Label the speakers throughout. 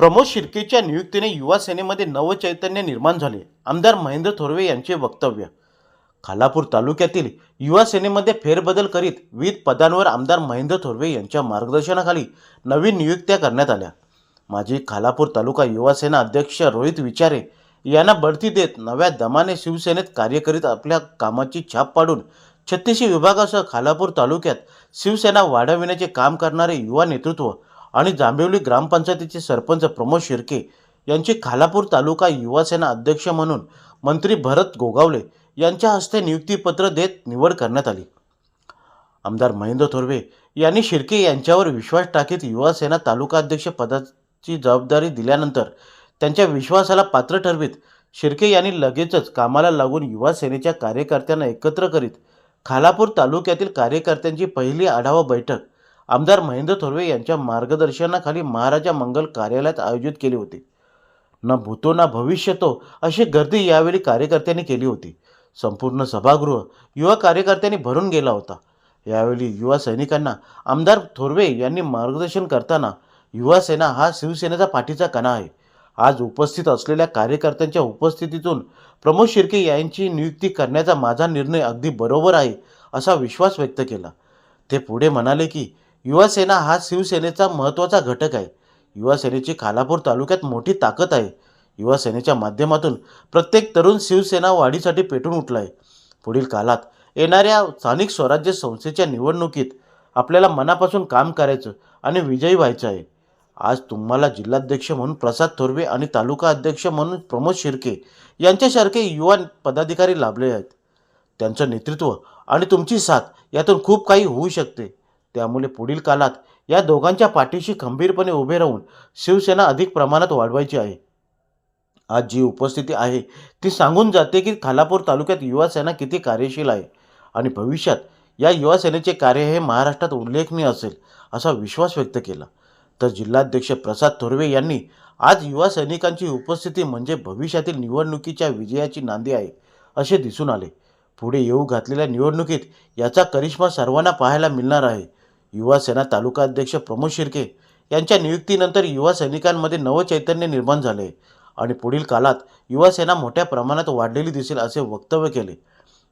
Speaker 1: प्रमोद शिर्केच्या नियुक्तीने युवा सेनेमध्ये नवचैतन्य निर्माण झाले. आमदार महेंद्र थोरवे यांचे वक्तव्य. खालापूर तालुक्यातील युवा सेनेमध्ये फेरबदल करीत विविध पदांवर आमदार महेंद्र थोरवे यांच्या मार्गदर्शनाखाली नवीन नियुक्त्या करण्यात आल्या. माजी खालापूर तालुका युवा सेना अध्यक्ष रोहित विचारे यांना बढती देत नव्या दमाने शिवसेनेत कार्य करीत आपल्या कामाची छाप पाडून छत्तीसशे विभागासह खालापूर तालुक्यात शिवसेना वाढविण्याचे काम करणारे युवा नेतृत्व आणि जांभिवली ग्रामपंचायतीचे सरपंच प्रमोद शिर्के यांची खालापूर तालुका युवासेना अध्यक्ष म्हणून मंत्री भरत गोगावले यांच्या हस्ते नियुक्तीपत्र देत निवड करण्यात आली. आमदार महेंद्र थोरवे यांनी शिर्के यांच्यावर विश्वास टाकीत युवासेना तालुका अध्यक्ष पदाची जबाबदारी दिल्यानंतर त्यांच्या विश्वासाला पात्र ठरवीत शिर्के यांनी लगेचच कामाला लागून युवासेनेच्या कार्यकर्त्यांना एकत्र करीत खालापूर तालुक्यातील कार्यकर्त्यांची पहिली आढावा बैठक आमदार महेंद्र थोरवे यांच्या मार्गदर्शनाखाली महाराजा मंगल कार्यालयात आयोजित केले होते. ना भूतो ना भविष्यतो अशी गर्दी यावेळी कार्यकर्त्यांनी केली होती. संपूर्ण सभागृह युवा कार्यकर्त्यांनी भरून गेला होता. यावेळी युवा सैनिकांना आमदार थोरवे यांनी मार्गदर्शन करताना युवा सेना हा शिवसेनेचा पाठीचा कणा आहे. आज उपस्थित असलेल्या कार्यकर्त्यांच्या उपस्थितीतून प्रमोद शिर्के यांची नियुक्ती करण्याचा माझा निर्णय अगदी बरोबर आहे असा विश्वास व्यक्त केला. ते पुढे म्हणाले की युवासेना हा शिवसेनेचा महत्त्वाचा घटक आहे. युवासेनेची खालापूर तालुक्यात मोठी ताकद आहे. युवासेनेच्या माध्यमातून प्रत्येक तरुण शिवसेना वाढीसाठी पेटून उठला आहे पुढील काळात येणाऱ्या स्थानिक स्वराज्य संस्थेच्या निवडणुकीत आपल्याला मनापासून काम करायचं आणि विजयी व्हायचं आहे. आज तुम्हाला जिल्हाध्यक्ष म्हणून प्रसाद थोरवे आणि तालुका अध्यक्ष म्हणून प्रमोद शिर्के यांच्यासारखे युवा पदाधिकारी लाभले आहेत. त्यांचं नेतृत्व आणि तुमची साथ यातून खूप काही होऊ शकते. त्यामुळे पुढील काळात या दोघांच्या पाठीशी खंबीरपणे उभे राहून शिवसेना अधिक प्रमाणात वाढवायची आहे. आज जी उपस्थिती आहे ती सांगून जाते की खालापूर तालुक्यात युवासेना किती कार्यशील आहे आणि भविष्यात या युवासेनेचे कार्य हे महाराष्ट्रात उल्लेखनीय असेल असा विश्वास व्यक्त केला. तर जिल्हाध्यक्ष प्रसाद थोरवे यांनी आज युवा सैनिकांची उपस्थिती म्हणजे भविष्यातील निवडणुकीच्या विजयाची नांदी आहे असे दिसून आले. पुढे येऊ घातलेल्या निवडणुकीत याचा करिश्मा सर्वांना पाहायला मिळणार आहे. युवा सेना तालुका अध्यक्ष प्रमोद शिर्के यांच्या नियुक्तीनंतर युवा सैनिकांमध्ये नवचैतन्य निर्माण झाले आणि पुढील काळात युवा सेना मोठ्या प्रमाणात वाढलेली दिसेल असे वक्तव्य केले.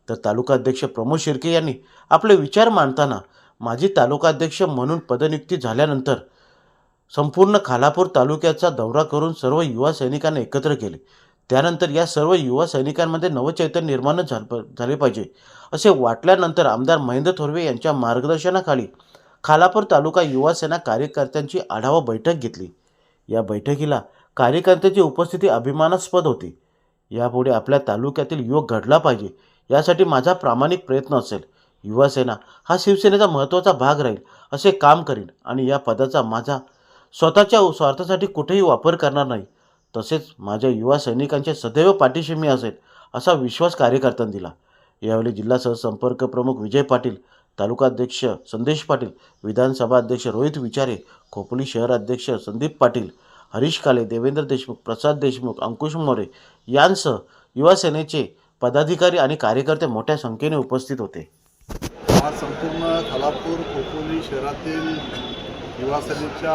Speaker 1: तर तालुका अध्यक्ष प्रमोद शिर्के यांनी आपले विचार मांडताना माजी तालुका अध्यक्ष म्हणून पदनियुक्ती झाल्यानंतर संपूर्ण खालापूर तालुक्याचा दौरा करून सर्व युवा सैनिकांना एकत्र केले. त्यानंतर या सर्व युवा सैनिकांमध्ये नवचैतन्य निर्माण झाले पाहिजे असे वाटल्यानंतर आमदार महेंद्र थोरवे यांच्या मार्गदर्शनाखाली खालापूर तालुका युवा सेना कार्यकर्त्यांची आढावा बैठक घेतली. या बैठकीला कार्यकर्त्यांची उपस्थिती अभिमानास्पद होती. यापुढे आपल्या तालुक्यातील युवक घडला पाहिजे यासाठी माझा प्रामाणिक प्रयत्न असेल. युवा सेना हा शिवसेनेचा महत्त्वाचा भाग राहील असे काम करीन आणि या पदाचा माझा स्वतःच्या स्वार्थासाठी कुठेही वापर करणार नाही. तसेच माझ्या युवा सैनिकांच्या सदैव पाठीशी मी असेल असा विश्वास कार्यकर्त्यांनी दिला. यावेळी जिल्हा सहसंपर्क प्रमुख विजय पाटील तालुकाध्यक्ष संदेश पाटील विधानसभा अध्यक्ष रोहित विचारे खोपोली शहर अध्यक्ष संदीप पाटील हरीश काले देवेंद्र देशमुख प्रसाद देशमुख अंकुश मोरे यांसह युवासेनेचे पदाधिकारी आणि कार्यकर्ते मोठ्या संख्येने उपस्थित होते.
Speaker 2: आज संपूर्ण खालापूर खोपोली शहरातील युवासेनेच्या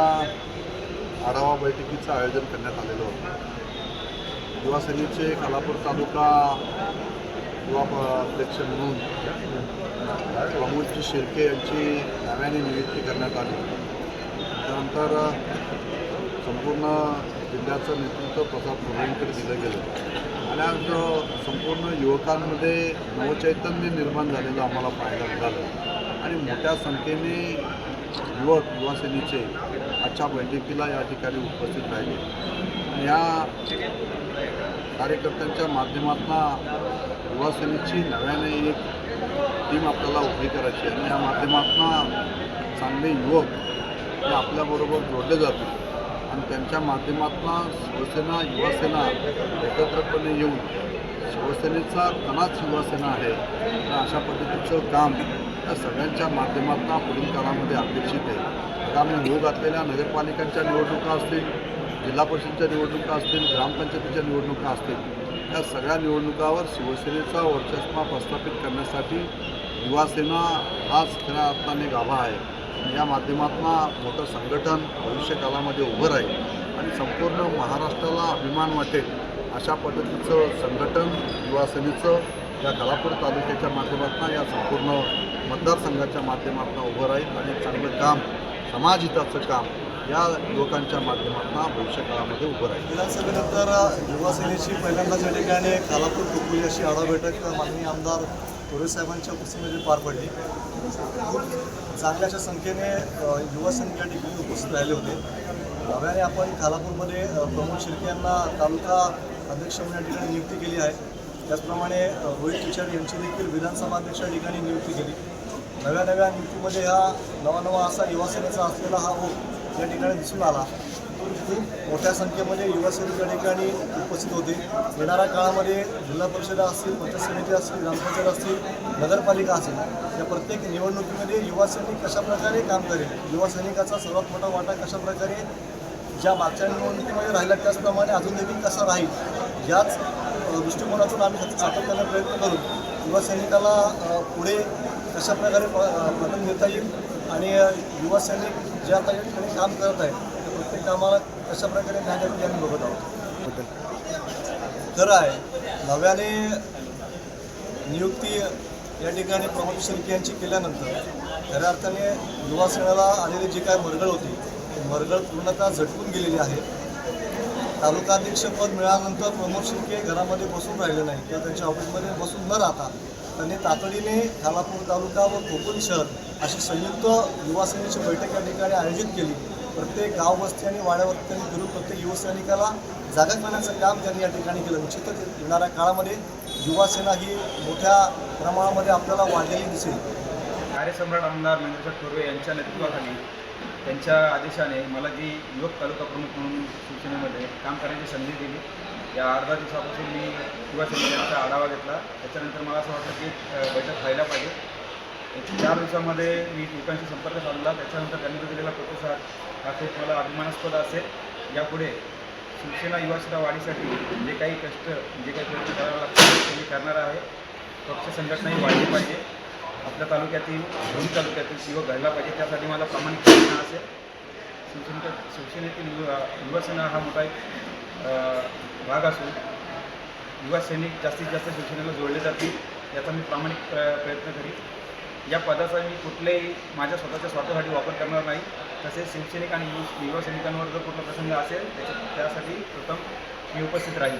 Speaker 2: आढावा बैठकीचं आयोजन करण्यात आलेलं होतं. युवासेनेचे खालापूर तालुका युवा प- अध्यक्ष म्हणून प्रमोदजी शिर्के यांची नव्याने नियुक्ती करण्यात आली. त्यानंतर संपूर्ण जिल्ह्याचं नेतृत्व प्रसाद थोरांकडे दिलं गेलं. आणि आज संपूर्ण युवकांमध्ये नवचैतन्य निर्माण झालेलं आम्हाला पाहायला मिळालं. आणि मोठ्या संख्येने युवक युवासेनेचे आजच्या बैठकीला या ठिकाणी उपस्थित राहिले. या कार्यकर्त्यांच्या माध्यमातून युवासेनेची नव्याने एक टीम आपल्याला उभी करायची आणि या माध्यमातून चांगले युवक हे आपल्याबरोबर जोडले जातील. आणि त्यांच्या माध्यमातून शिवसेना युवासेना एकत्रपणे येऊन शिवसेनेचा कणाच युवासेना आहे. तर अशा पद्धतीचं काम या सगळ्यांच्या माध्यमातून पुढील काळामध्ये अपेक्षित आहे. आगामी होऊ घातलेल्या नगरपालिकांच्या निवडणुका असतील जिल्हा परिषदेच्या निवडणुका असतील ग्रामपंचायतीच्या निवडणुका असतील या सगळ्या निवडणुकावर शिवसेनेचा वर्चस्मा प्रस्थापित करण्यासाठी युवासेना हाच खऱ्या अर्थाने गाभा आहे. या माध्यमातून मोठं संघटन भविष्यकाळामध्ये उभं राहील आणि संपूर्ण महाराष्ट्राला अभिमान वाटेल अशा पद्धतीचं संघटन युवासेनेचं या खालापूर तालुक्याच्या माध्यमातून या संपूर्ण मतदारसंघाच्या माध्यमातून उभं राहील आणि चांगलं काम समाजहिताचं काम या लोकांच्या माध्यमातून भविष्य काळामध्ये उभं राहील.
Speaker 3: विधानसभेनंतर युवा पहिल्यांदाच या ठिकाणी खालापूर कुकुली अशी आढावा बैठक माननीय आमदार थोरे साहेबांच्या उपस्थितीमध्ये पार पडली. खूप चांगल्याशा संख्येने युवासेने युवा या ठिकाणी उपस्थित राहिले होते. नव्याने आपण खालापूरमध्ये प्रमोद शिर्के यांना तालुका अध्यक्ष म्हणून या ठिकाणी नियुक्ती केली आहे. त्याचप्रमाणे रोहित किचड यांची देखील विधानसभा अध्यक्ष या ठिकाणी नियुक्ती केली. नव्या नव्या नियुक्तीमध्ये हा नवा नवा असा युवासेनेचा असलेला हा ओघ या ठिकाणी दिसून आला. खूप मोठ्या संख्येमध्ये युवा या ठिकाणी उपस्थित होते. येणाऱ्या काळामध्ये जिल्हा परिषद असतील पंचायत समिती असतील ग्रामपंचायत असतील नगरपालिका असेल या प्रत्येक निवडणुकीमध्ये युवा सैनिक कशाप्रकारे काम करेल? युवा सैनिकाचा सर्वात मोठा वाटा कशाप्रकारे ज्या मागच्या निवडणुकीमध्ये राहिला त्याचप्रमाणे अजून देखील कसा राहील? याच दृष्टिकोनातून आम्ही सातत्याने प्रयत्न करू. युवा सैनिकाला पुढे कशाप्रकारे प- अ, येईल? आणि युवासैनिक युवा सैनिक जे आता या ठिकाणी काम करत आहे प्रत्येक कामाला कशाप्रकारे न्याय द्यावी आम्ही बघत आहोत. खरं आहे नव्याने नियुक्ती या ठिकाणी प्रमोद शेळके यांची केल्यानंतर खऱ्या अर्थाने युवा सेनेला आलेली जी काय मरगळ होती ती मरगळ पूर्णतः झटकून गेलेली आहे. तालुकाध्यक्षपद मिळाल्यानंतर प्रमोद शिर्के घरामध्ये बसून राहिले नाही किंवा त्यांच्या ऑफिसमध्ये बसून न राहता त्यांनी तातडीने खालापूर तालुका व कोकण शहर अशी संयुक्त युवा सेनेची बैठक या ठिकाणी आयोजित केली. प्रत्येक गाव वस्ती आणि वाड्यावरती त्यांनी फिरून प्रत्येक युवसैनिकाला जागा करण्याचं काम त्यांनी या ठिकाणी केलं. निश्चितच येणाऱ्या काळामध्ये युवा सेना ही मोठ्या प्रमाणामध्ये आपल्याला वाढलेली दिसेल.
Speaker 4: कार्यसम्राट आमदार महेंद्रनाथ थोरवे यांच्या नेतृत्वाखाली त्यांच्या आदेशाने मला जी युवक तालुका प्रमुख म्हणून शिवसेनेमध्ये काम करण्याची संधी दिली. या अर्धा दिवसापासून मी युवा सेनेचा आढावा घेतला. त्याच्यानंतर मला असं वाटलं की बैठक व्हायला पाहिजे. चार दिवसामध्ये मी लोकांशी संपर्क साधला. त्याच्यानंतर त्यांनी दिलेला प्रतिसाद हा खूप मला अभिमानास्पद असेल. यापुढे शिवसेना युवासेना वाढीसाठी जे काही कष्ट जे काही प्रयत्न करावे लागतात ते मी करणार आहे. पक्ष संघटनाही वाढली पाहिजे. आपल्या तालुक्यातील दोन तालुक्यातील युवक घडला पाहिजे. त्यासाठी मला प्रामाणिक प्रयत्न असेल. शिवसेने शिवसेनेतील युवा युवासेना हा मोठा एक भाग असून युवा सैनिक जास्तीत जास्त शिवसेनेला जोडले जातील. याचा मी प्रामाणिक प्र- प्रयत्न करीन. या पदाचा मी कुठल्याही माझ्या स्वतःच्या स्वार्थासाठी वापर करणार नाही. तसेच शिवसैनिक आणि युवा सैनिकांवर जर कुठला प्रसंग असेल त्याच्या त्यासाठी प्रथम मी उपस्थित राहील